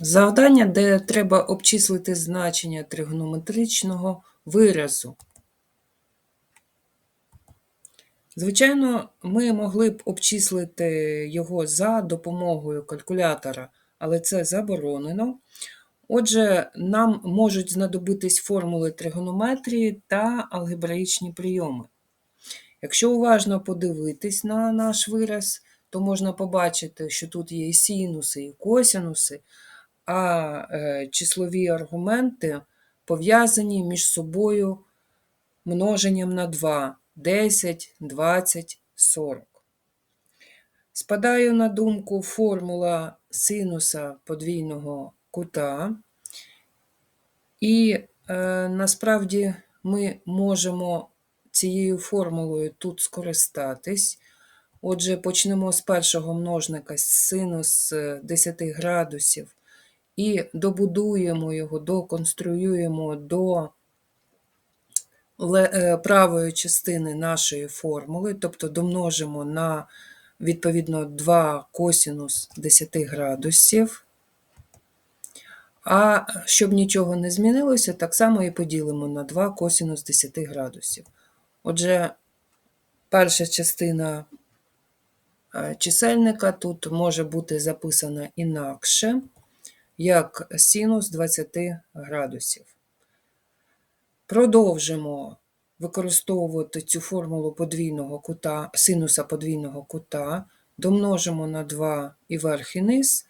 Завдання, де треба обчислити значення тригонометричного виразу. Звичайно, ми могли б обчислити його за допомогою калькулятора, але це заборонено. Отже, нам можуть знадобитись формули тригонометрії та алгебраїчні прийоми. Якщо уважно подивитись на наш вираз, то можна побачити, що тут є і синуси, і косинуси, а е, числові аргументи пов'язані між собою множенням на 2 10, 20, 40. Спадає на думку формула синуса подвійного кута, і е, насправді ми можемо цією формулою тут скористатись. Отже, почнемо з першого множника синус 10 е, градусів і добудуємо його, доконструюємо до е, правої частини нашої формули, тобто домножимо на відповідно 2 косінус 10 градусів. А щоб нічого не змінилося, так само і поділимо на 2 косінус 10 градусів. Отже, перша частина е, чисельника тут може бути записана інакше, як синус 20 градусів. Продовжимо використовувати цю формулу подвійного кута, синуса подвійного кута, домножимо на 2 і верх і низ,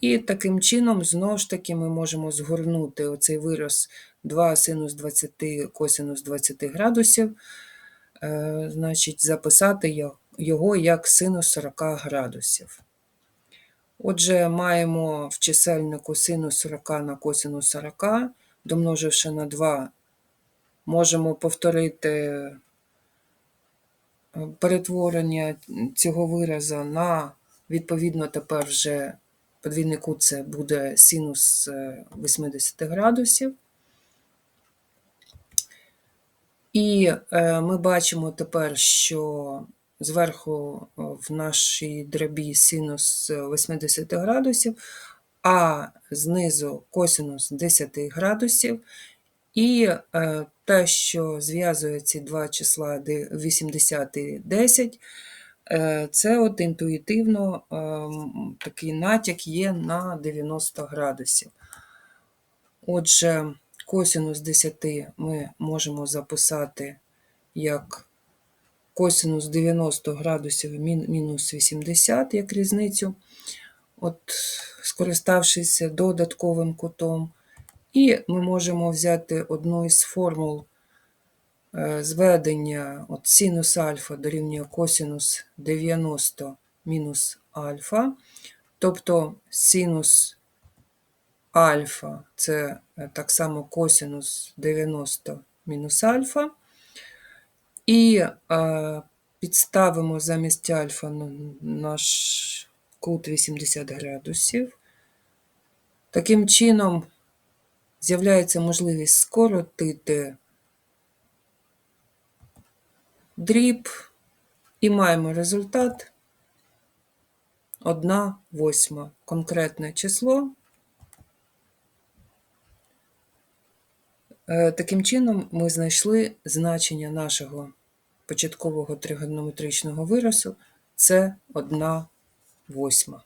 і таким чином, знову ж таки, ми можемо згорнути оцей вираз 2 синус 20 косинус 20 градусів, е, значить, записати його як синус 40 градусів. Отже, маємо в чисельнику синус 40 на косинус 40, домноживши на 2, можемо повторити е, перетворення цього виразу на, відповідно, тепер вже подвійний кут це буде синус 80 е, градусів. І е, ми бачимо тепер, що зверху в нашій дробі синус 80 градусів, а знизу косинус 10 градусів. І е, те, що зв'язує ці два числа 80 і 10, Е, це от інтуїтивно ем, такий натяк є на 90 градусів. Отже, косинус 10 ми можемо записати як косинус 90 градусів мінус 80 як різницю, от, скориставшись додатковим кутом. І ми можемо взяти одну із формул Е, зведення от синус альфа дорівнює косинус 90 мінус альфа, тобто синус альфа це е, так само косинус 90 мінус альфа. І е, підставимо замість альфа наш кут 80 градусів. Таким чином, з'являється можливість скоротити дріб і маємо результат 1 восьма. Конкретне число. Таким чином, ми знайшли значення нашого початкового тригонометричного виразу це 1 восьма.